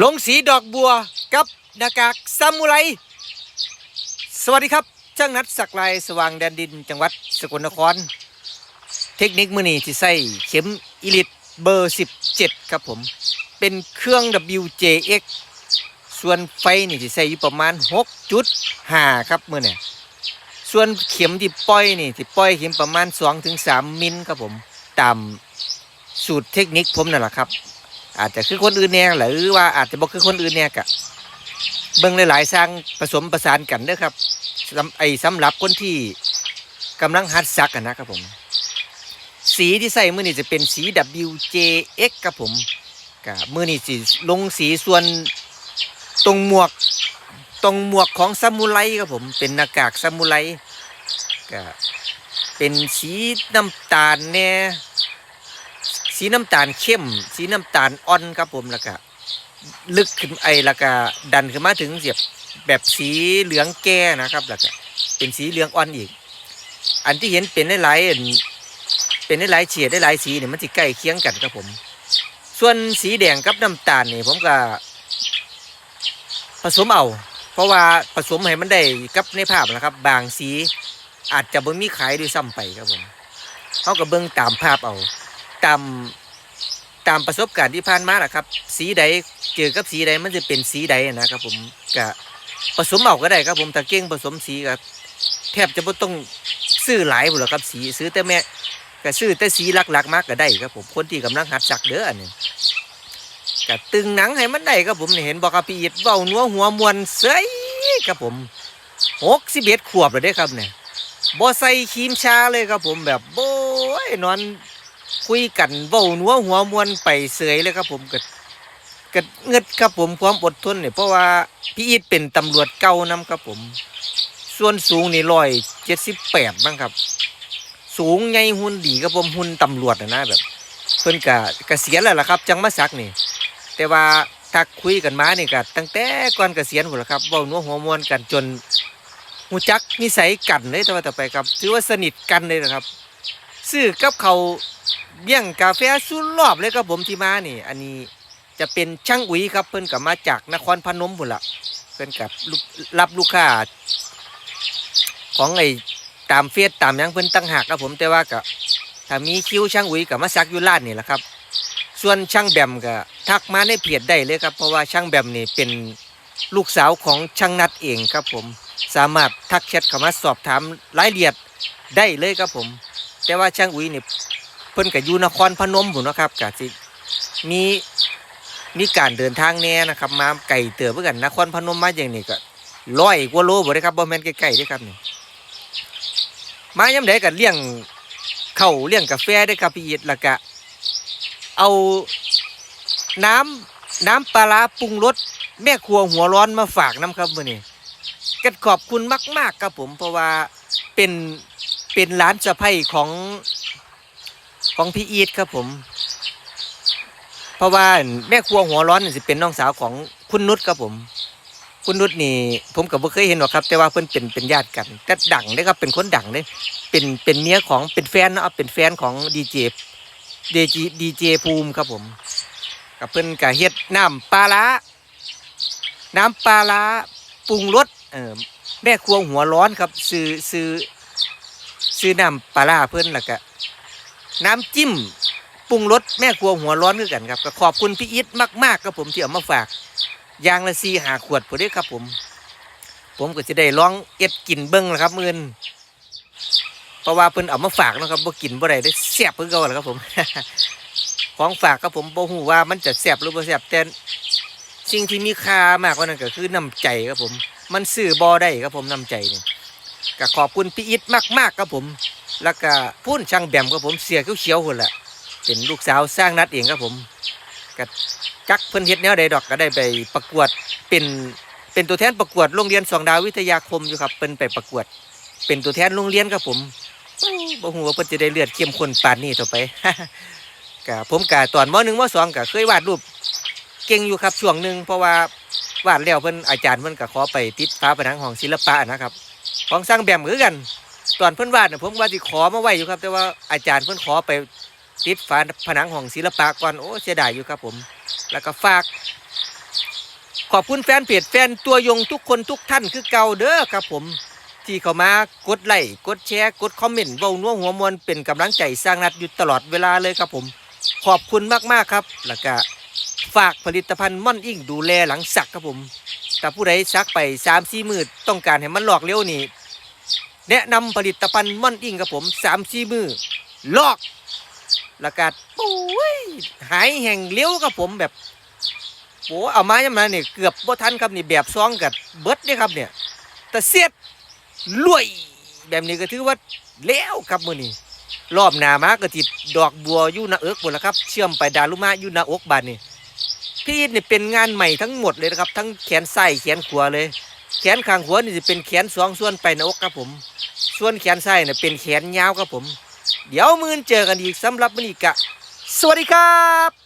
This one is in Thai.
ลงสีดอกบัวกับหน้ากากซามูไร สวัสดีครับช่างนัดสักลายสว่างแดนดิน จังหวัดสกลนคร เทคนิคมือนี้ที่ใส่เข็มอิลิตเบอร์ 17 ครับผม เป็นเครื่อง WJX ส่วนไฟนี่ที่ใส่อยู่ประมาณ 6.5 ครับมือเนี่ยส่วนเข็มที่ปล่อยนี่ที่ปล่อยเข็มประมาณ 2-3 มิลครับผมตามสูตรเทคนิคผมนั่นแหละครับ อาจจะคือคนอื่นแน่หรือว่าอาจจะบอกคือคนอื่นแน่กะเบิ่งหลายๆสร้างผสมประสานกันเด้อครับไอ้สำหรับคนที่กำลังหัดซักกันนะครับผม สีที่ใส่มือนี่จะเป็นสี WJX ครับผมกะมือนี่สีลงสีส่วนตรงหมวกตรงหมวกของซามูไรครับผม เป็นหน้ากากซามูไรกะเป็นสีน้ำตาลแน่ สีน้ำตาลเข้ม สีน้ำตาลอ่อนครับผมแล้วก็ลึกขึ้นไอแล้วก็ดันขึ้นมาถึงเสียบแบบสีเหลืองแก่นะครับแล้วก็เป็นสีเหลืองอ่อนอีก อันที่เห็นเป็นได้ลายๆอันเป็นหลายเฉดได้ลายสีเนี่ยมันจะใกล้เคียงกันครับผม ส่วนสีแดงกับน้ำตาลนี่ผมก็ผสมเอา เพราะว่าผสมให้มันได้กับในภาพนะครับ บางสีอาจจะบ่มีขายด้วยซ้ำไปครับผมเขาก็เบิ่งตามภาพเอา ตามตามประสบการณ์ที่ผ่านมาแหละครับ สีใดเจอกับสีใดมันจะเป็นสีใดนะครับ ผมก็ผสมเอาก็ได้ครับผมถ้าเก่งผสมสีก็แทบจะไม่ต้องซื้อหลายหรอกครับสีซื้อแต่แม่ก็ซื้อแต่สีหลักๆมากก็ได้ครับผมคนที่กำลังหัดสักเด้ออันนี้ก็ตึงหนังให้มันได้ครับผมเห็นบอกครับพี่อิดเบ้านัวหัวมวนเสยครับผมหกสิบเอ็ดขวบเลยเด้ครับเนี่ยบ่ใส่ครีมชาเลยครับผมแบบโบ้ยนอน คุยกันเว้านัวหัวมวนไปเสยเลยครับ ผมเกิดเกิดเงิดครับผมความอดทนเนี่ยเพราะว่าพี่อีทเป็นตำรวจเก่านํครับผม ส่วนสูงนี่ร้อยเจ็ดสิบแปดบ้างครับ สูงใหญ่หุ่นดีครับผมหุ่นตำรวจนะนะแบบ เพิ่นกะกะเสียณแล้วล่ะครับ จังมาสักนี่แต่ว่าทักคุยกันมาเนี่ยก็ตั้งแต่ก่อนเกษียณพุ่นล่ะครับเว้านัวหัวมวนกันจนหูจักนิสัยกันเลยแต่ว่าต่อไปครับ ถือว่าสนิทกันเลยนะครับ ซื้อกับเขาเบี้ยงกาแฟสุดรอบเลยครับผมที่มานี่ อันนี้จะเป็นช่างอุ๋ยครับเพิ่นกับมาจากนครพนมพุ่นละเพิ่นกับรับลูกค้าของไอ้ตามเฟซตามยังเพิ่นตั้งหากครับผมแต่ว่าก็ถ้ามีคิวช่างอุ๋ยกับมาซักอยู่ร้านนี่แหละครับ ส่วนช่างแบมก็ทักมาในเพจได้เลยครับ เพราะว่าช่างแบมนี่เป็นลูกสาวของช่างนัดเองครับผม สามารถทักแชทเข้ามาสอบถามรายละเอียดได้เลยครับผม แต่ว่าช่างอุ๋ยนี่เพิ่นก็อยู่นครพนมพุ่นะครับก็สิมีมีการเดินทางแน่นะครับ มาไก่เตือเพื่อกันนครพนมมาอย่างนี้ก็ร้อยกว่าโลบ่ได้ครับบ่แม่นใกล้ๆด้ครับนี่มายามใดก็เลี้ยงเข้าเลี้ยงกาแฟได้ครับพี่อีทแล้วก็เอาน้ำน้ำปลาร้าปรุงรสแม่ครัวหัวร้อนมาฝากน้ำครับมื้อนี้ก็ขอบคุณมาก ๆ ครับผมเพราะว่าเป็น เป็นร้านสะใภ้ของของพี่อีทครับผม เพราะว่าแม่ครัวหัวร้อนนี่สิเป็นน้องสาวของคุณนุชครับผม คุณนุชนี่ ผมก็บ่เคยเห็นหรอกครับ แต่ว่าเพิ่อนเป็นเป็นญาติกันแต่ดังเด้ครับเป็นคนดังเด้เป็นเป็นเมียของเป็นแฟนเนาะเป็นแฟนของดีเจดีเจดีเจภูมิครับผม กับเพิ่อนก็เฮ็ดน้ำปลาร้าน้ำปลาร้าปรุงรสเออแม่ครัวหัวร้อนครับซื้อซื้อ ซื้อน้ำปลาร้าเพิ่นแล้วก็น้ำจิ้มปรุงรสแม่ครัวหัวร้อนคือกันครับก็ขอบคุณพี่อิทมากๆครับผมที่เอามาฝากยางละซีหาขวดพอดีครับผม ผมก็จะได้ลองเอ็ดกินเบิ้งนะครับมื่นเพราะว่าเพิ่นเอามาฝากนะครับบ่กินบ่ได้ได้แซ่บเพิ่นเก่าแหละครับผม ของฝากครับผมบ่ฮู้ว่ามันจะแซ่บหรือบ่แซ่บแต่สิ่งที่มีค่ามากกว่านั้นก็คือน้ำใจครับผม มันซื้อบ่ได้ครับผมน้ำใจนี่ ก็ขอบคุณพี่อิทมากๆครับผม แล้วก็พุ่นช่างแบมครับผมเสียเขียวๆคนละเป็นลูกสาวสร้างนัดเองครับผมก็จักเพิ่นเฮ็ดแนวใดดอกก็ได้ไปประกวดเป็นเป็นตัวแทนประกวดโรงเรียนสองดาววิทยาคมอยู่ครับเพิ่นไปประกวด เป็นตัวแทนโรงเรียนครับผมโอ้บ่ฮู้ว่าเพิ่นจะได้เลือดเข้มข้นปานนี้ต่อไปก็ผมก็ตอนม .1 ม .2 ก็เคยวาดรูปเก่งอยู่ครับช่วงหนึ่งเพราะว่าวาดแล้วเพิ่นอาจารย์เพิ่นก็ขอไปติดฝาผนังห้องศิลปะนะครับ ของสร้างแบมือกัน ตอนเพิ่นวาดน่ะผมว่าสิขอมาไว้อยู่ครับ แต่ว่าอาจารย์เพิ่นขอไปติดฝาผนังห้องศิลปะก่อนโอ้เสียดายอยู่ครับผม แล้วก็ฝาก ขอบคุณแฟนเพจแฟนตัวยงทุกคนทุกท่านคือเก่าเด้อครับผมที่เข้ามากดไลค์กดแชร์กดคอมเมนต์เว้านัวหัวมวลเป็นกำลังใจสร้างนัดอยู่ตลอดเวลาเลยครับผม ขอบคุณมากๆครับ แล้วก็ฝากผลิตภัณฑ์ม่อนอิงดูแลหลังสักครับผม แต่ผู้ใดซักไปสามสี่มือต้องการให้มันหลอกเร็วนี่ แนะนำผลิตภัณฑ์ม่อนอิงครับผมสามสี่มือ ลอกแล้วก็ปุ้ยหายแห่งเลี้ยวครับผมแบบโอ้เอามายังไงเนี่ยเกือบบ่ทันครับนี่แบบซองกับเบิร์ดเนี่ยครับเนี่ยแต่เสียดรวยแบบนี้ก็ถือว่าแล้วครับมือนี้รอบหนามาก็ติดดอกบัวอยู่นาเอิกหมดแล้วครับ เชื่อมไปดารุมาอยู่นาอกบานนี่พี่เนี่เป็นงานใหม่ทั้งหมดเลยนะครับ ทั้งแขนซ้ายแขนขวาเลย แขนข้างขวานี่จะเป็นแขนสองส่วนไปในอกครับผม ส่วนแขนซ้ายเนี่ยเป็นแขนยาวครับผม เดี๋ยวมือนเจอกันอีกสำหรับมื้อนี้กะสวัสดีครับ